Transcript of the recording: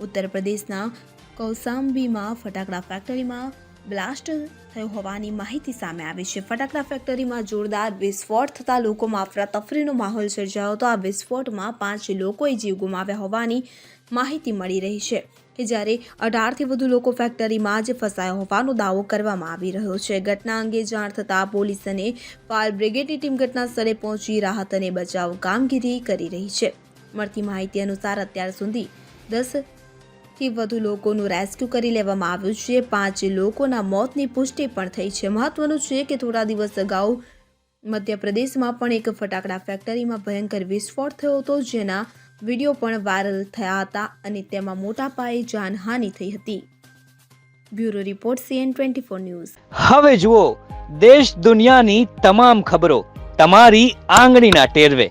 ઉત્તર પ્રદેશના કૌસાંબીમાં ફટાકડા ફેક્ટરીમાં બ્લાસ્ટ થયો હોવાની માહિતી સામે આવી છે. ફટાકડા ફેક્ટરીમાં જોરદાર વિસ્ફોટ થતાં લોકોમાં અફરાતફરીનો માહોલ સર્જાયો હતો. આ વિસ્ફોટમાં પાંચ લોકોએ જીવ ગુમાવ્યા હોવાની માહિતી મળી રહી છે કે જ્યારે અઢારથી વધુ લોકો ફેક્ટરીમાં જ ફસાયા હોવાનો દાવો કરવામાં આવી રહ્યો છે. ઘટના અંગે જાણ થતાં પોલીસ અને ફાયર બ્રિગેડની ટીમ ઘટના સ્થળે પહોંચી રાહત અને બચાવ કામગીરી કરી રહી છે. મળતી માહિતી અનુસાર અત્યાર સુધી દસ થી વધુ લોકોનું રેસ્ક્યુ કરી લેવામાં આવ્યું છે. પાંચ લોકોના મોતની પુષ્ટિ પણ થઈ છે. મહત્વનું છે કે થોડા દિવસ અગાઉ મધ્યપ્રદેશમાં પણ એક ફટાકડા ફેક્ટરીમાં ભયંકર વિસ્ફોટ થયો હતો, જેના વીડિયો પણ વાયરલ થયા હતા અને તેમાં મોટા પાયે જાનહાનિ થઈ હતી. Bureau report CN twenty four news. હવે જુઓ, દેશ દુનિયાની તમામ ખબરો તમારી આંગળીના ટેરવે.